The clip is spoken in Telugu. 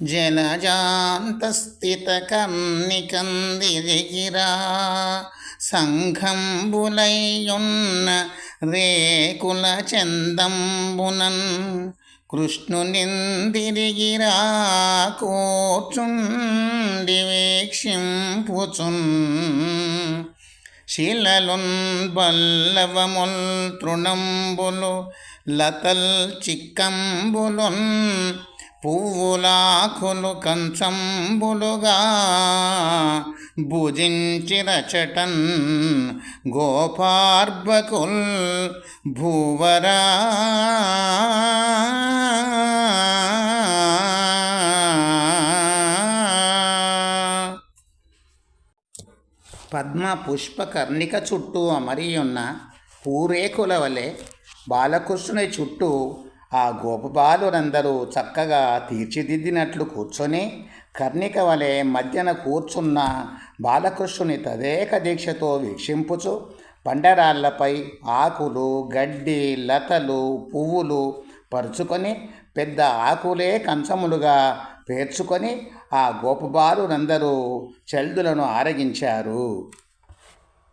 జలజాంతస్థితకర్ణికందిరిగిరా సంఘంబులయ్యున్న రేకుల చందంబునన్ కృష్ణునిందిరిగిరా కూర్చుండి వీక్షింపుచున్ శిలలున్ బల్లవముల్ తృణంబులు లతల్ చిక్కంబులున్ పువ్వులాకులు కంచంబులుగా భుజించిరచటన్ గోపార్బకుల్ భూవరా. పద్మ పుష్ప కర్ణిక చుట్టూ అమరియున్న పూరేకుల వలె బాలకృష్ణుని చుట్టూ ఆ గోపబాలురందరూ చక్కగా తీర్చిదిద్దినట్లు కూర్చొని కర్ణిక వలె మధ్యన కూర్చున్న బాలకృష్ణుని తదేక దీక్షతో వీక్షింపుచు పండరాళ్ళపై ఆకులు గడ్డి లతలు పువ్వులు పరుచుకొని పెద్ద ఆకులే కంచములుగా పేర్చుకొని ఆ గోపబాలురందరూ చెల్దులను ఆరగించారు.